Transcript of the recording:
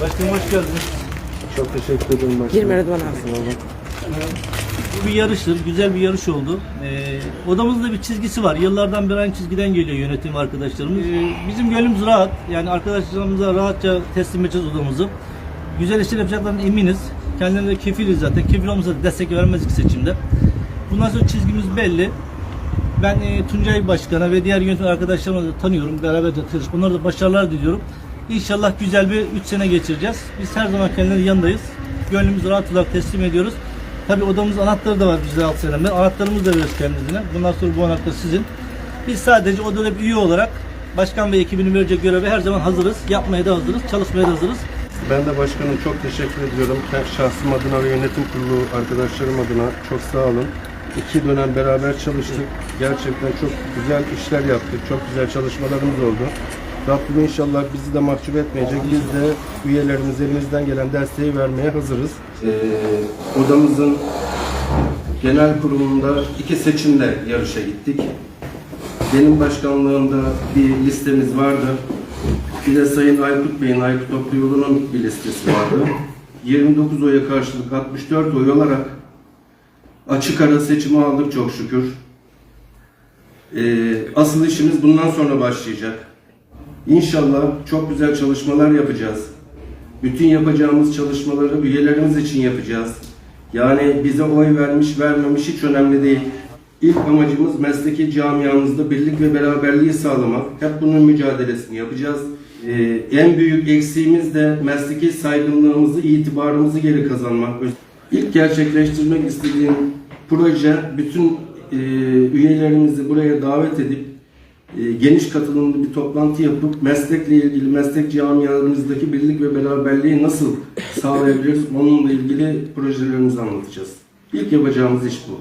Başkanım hoş geldiniz. Çok teşekkür ederim başkanım. Girme Rıdvan abi. Sağ olun. Bu bir yarıştır, güzel bir yarış oldu. Ee, odamızda bir çizgisi var. Yıllardan beri aynı çizgiden geliyor yönetim arkadaşlarımız. Ee, bizim gönlümüz rahat. Yani arkadaşlarımıza rahatça teslim edeceğiz odamızı. Güzel işler yapacaklarına eminiz. Kendilerine de kefiliz zaten. Kefil olmasa destek vermezdik seçimde. Bundan sonra çizgimiz belli. Ben e, Tuncay Başkan'a ve diğer yönetim arkadaşlarımı da tanıyorum. Beraber de çalışıp onlara da başarılar diliyorum. İnşallah güzel bir 3 sene geçireceğiz. Biz her zaman kendilerinin yanındayız. Gönlümüzü rahat olarak teslim ediyoruz. Tabi odamız anahtarı da var bizde 6 seneden beri. Anahtarımızı da veriyoruz kendisine. Bundan sonra bu anahtar sizin. Biz sadece odada bir üye olarak başkan ve ekibinin verecek görevi her zaman hazırız. Yapmaya da hazırız. Çalışmaya da hazırız. Ben de başkanım çok teşekkür ediyorum. Şahsım adına ve yönetim kurulu arkadaşlarım adına çok sağ olun. İki dönem beraber çalıştık. Gerçekten çok güzel işler yaptık. Çok güzel çalışmalarımız oldu. Rabbim inşallah bizi de mahcup etmeyecek. Biz de üyelerimiz elimizden gelen desteği vermeye hazırız. Ee, odamızın genel kurulunda iki seçimle yarışa gittik. Benim başkanlığımda bir listemiz vardı. Bir de Sayın Aykut Bey'in, Aykut Oktayolu'nun bir listesi vardı. 29 oya karşılık 64 oy olarak açık ara seçimi aldık çok şükür. Ee, asıl işimiz bundan sonra başlayacak. İnşallah çok güzel çalışmalar yapacağız. Bütün yapacağımız çalışmaları üyelerimiz için yapacağız. Yani bize oy vermiş vermemiş hiç önemli değil. İlk amacımız mesleki camiamızda birlik ve beraberliği sağlamak. Hep bunun mücadelesini yapacağız. Ee, en büyük eksiğimiz de mesleki saygınlığımızı, itibarımızı geri kazanmak. İlk gerçekleştirmek istediğim proje bütün e, üyelerimizi buraya davet edip e, geniş katılımlı bir toplantı yapıp meslekle ilgili meslek camiamızdaki birlik ve beraberliği nasıl sağlayabiliriz onunla ilgili projelerimizi anlatacağız. İlk yapacağımız iş bu.